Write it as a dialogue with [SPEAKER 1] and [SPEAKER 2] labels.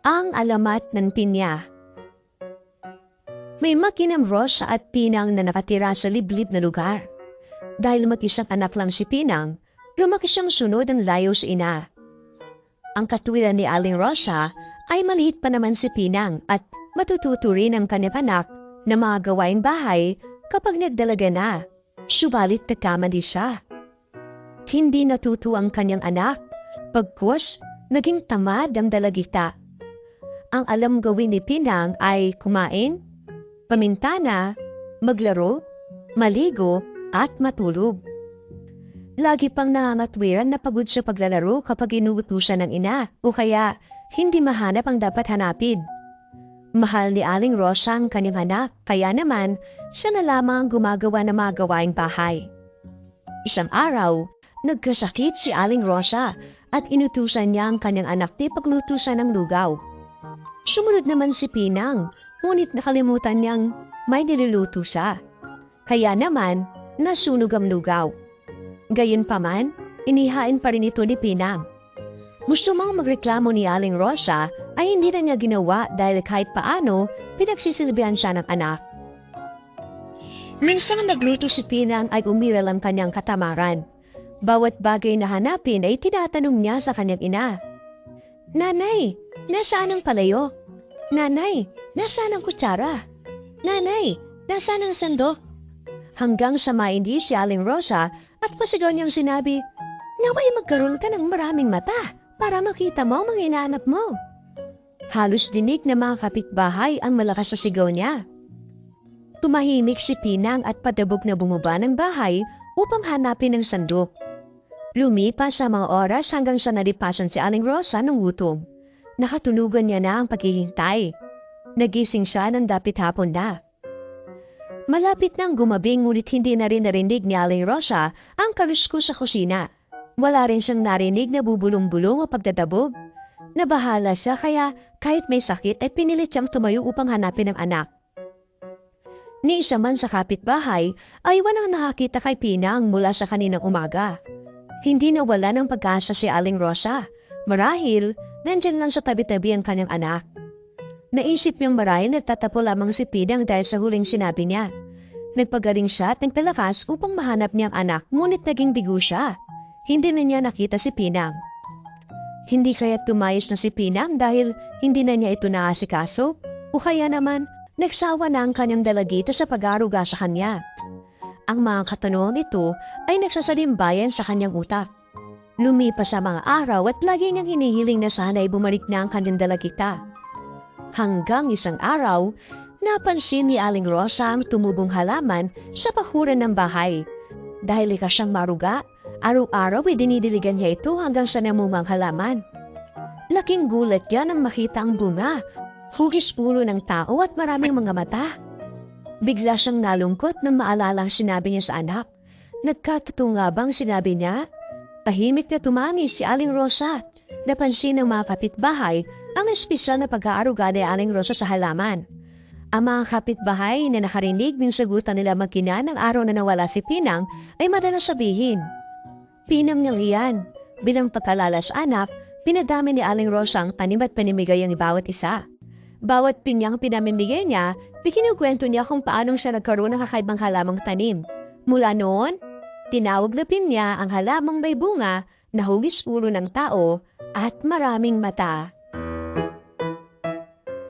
[SPEAKER 1] Ang alamat ng pinya. May makinang Rosa at Pinang na nakatira sa liblib na lugar. Dahil mag-isang anak lang si Pinang, lumaki siyang sunod ang layo sa ina. Ang katwiran ni Aling Rosa ay maliit pa naman si Pinang at matututo rin ang kanyang anak na mga gawaing bahay kapag nagdalaga na. Subalit nagkamali siya. Hindi natuto ang kanyang anak, pagkus naging tamad ang dalagita. Ang alam gawin ni Pinang ay kumain, pamintana, maglaro, maligo, at matulog. Lagi pang nangangatwiran na pagod sa paglalaro kapag inuutusan ng ina o kaya hindi mahanap ang dapat hanapin. Mahal ni Aling Rosa ang kanyang anak, kaya naman siya na lamang ang gumagawa ng mga gawaing bahay. Isang araw, nagkasakit si Aling Rosa at inutusan niya ang kanyang anak na pagluto siya ng lugaw. Sumunod naman si Pinang, ngunit nakalimutan niyang may niluluto siya. Kaya naman, nasunog ang lugaw. Gayunpaman, inihain pa rin ito ni Pinang. Gusto mang magreklamo ni Aling Rosa ay hindi na niya ginawa dahil kahit paano pinagsisilbihan siya ng anak. Minsan nagluto si Pinang ay umiral ang kanyang katamaran. Bawat bagay na hanapin ay tinatanong niya sa kanyang ina. Nanay, nasaan ang palayo? Nanay, nasaan ang kutsara? Nanay, nasaan ang sandok? Hanggang sa maindi si Aling Rosa at pasigaw niyang sinabi, Naway magkaroon ka ng maraming mata para makita mo ang mga inaanap mo. Halos dinig na mga kapitbahay ang malakas sa sigaw niya. Tumahimik si Pinang at padabog na bumaba ng bahay upang hanapin ang sandok. Lumipas sa mga oras hanggang sa nalipasan si Aling Rosa ng gutom. Nakatunugan niya na ang paghihintay. Nagising siya ng dapit hapon na. Malapit nang gumabing ngunit hindi na rin narinig ni Aling Rosa ang kalusko sa kusina. Wala rin siyang narinig na bubulong-bulong o pagdadabog. Nabahala siya kaya kahit may sakit ay pinilit siyang tumayo upang hanapin ang anak. Ni isa man sa kapitbahay ay walang nakakita kay Pinang mula sa kaninang umaga. Hindi nawala ng pag-asa si Aling Rosa. Marahil, nandyan lang sa tabi-tabi ang kanyang anak. Naisip niyang marahil nagtatapo lamang si Pinang dahil sa huling sinabi niya. Nagpagaling siya at nagpalakas upang mahanap niyang anak ngunit naging bigo siya. Hindi na niya nakita si Pinang. Hindi kaya tumayos na si Pinang dahil hindi na niya ito naasikaso? O kaya naman, nagsawa na ang kanyang dalagita sa pag-aruga sa kanya. Ang mga katanungan ito ay nagsasalimbayan sa kanyang utak. Lumipas sa mga araw at lagi niyang hinihiling na sana ay bumalik na ang kanyang dalagita. Hanggang isang araw, napansin ni Aling Rosa ang tumubong halaman sa pahuran ng bahay. Dahil ika siyang maruga, araw-araw ay dinidiligan niya ito hanggang sa namumang halaman. Laking gulat niya nang makita ang bunga, hugis pulo ng tao at maraming mga mata. Bigla siyang nalungkot nang maalala ang sinabi niya sa anak. Nagkatotoo nga bang sinabi niya? Tahimik na tumangis si Aling Rosa. Napansin ng mga kapitbahay ang espesyal na pag-aaruga ni Aling Rosa sa halaman. Ang mga kapitbahay na nakarinig ng sagutan nila magkina ng araw na nawala si Pinang ay madalas sabihin. Pinang niyang iyan. Bilang pagkalala sa anak, pinadami ni Aling Rosa ang tanim at panimigay ni bawat isa. Bawat pinyang pinamimigay niya, Bikinukwento niya kung paanong siya nagkaroon ng kakaibang halamang tanim. Mula noon, tinawag na pinya ang halamang may bunga na hugis ulo ng tao at maraming mata.